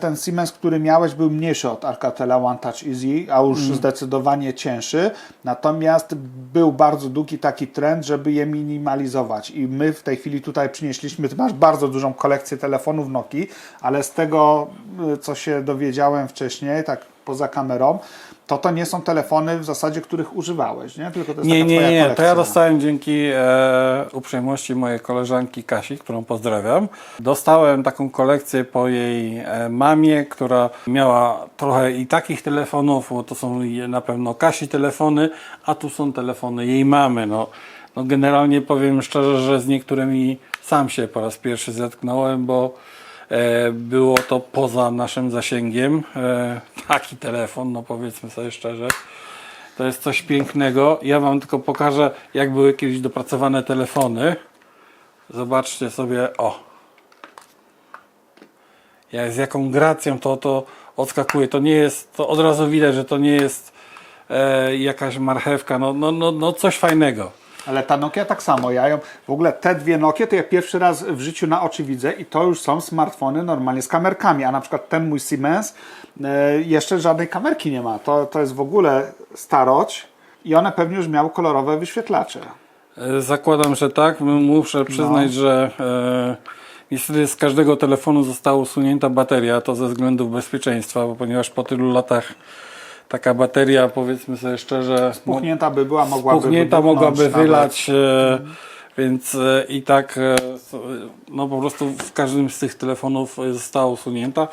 Ten Siemens, który miałeś, był mniejszy od Alcatela One Touch Easy, a już Mm. zdecydowanie cięższy. Natomiast był bardzo długi taki trend, żeby je minimalizować. I my w tej chwili tutaj przynieśliśmy, ty masz bardzo dużą kolekcję telefonów Nokii, ale z tego, y, co się dowiedziałem wcześniej, tak poza kamerą, to to nie są telefony w zasadzie, których używałeś, nie? Tylko to jest Nie, taka nie, nie. To ja dostałem dzięki e, uprzejmości mojej koleżanki Kasi, którą pozdrawiam. Dostałem taką kolekcję po jej e, mamie, która miała trochę i takich telefonów, bo to są na pewno Kasi telefony, a tu są telefony jej mamy. No, no generalnie powiem szczerze, że z niektórymi sam się po raz pierwszy zetknąłem, bo było to poza naszym zasięgiem. E, taki telefon, no powiedzmy sobie szczerze. To jest coś pięknego. Ja Wam tylko pokażę, jak były kiedyś dopracowane telefony. Zobaczcie sobie, o. Jak, z jaką gracją to, to odskakuje. To nie jest, to od razu widać, że to nie jest e, jakaś marchewka. No, no, no, no coś fajnego. Ale ta Nokia tak samo. Ja ją, w ogóle te dwie Nokie to ja pierwszy raz w życiu na oczy widzę i to już są smartfony normalnie z kamerkami, a na przykład ten mój Siemens e, jeszcze żadnej kamerki nie ma. To, to jest w ogóle starość i one pewnie już miały kolorowe wyświetlacze. E, Zakładam, że tak. Muszę przyznać, że e, niestety z każdego telefonu została usunięta bateria. To ze względów bezpieczeństwa, bo ponieważ po tylu latach taka bateria, powiedzmy sobie szczerze, no, Puchnięta by była, mogłaby puchnięta wybuchnąć mogłaby nawet. wylać, e, więc e, i tak e, no po prostu w każdym z tych telefonów została usunięta.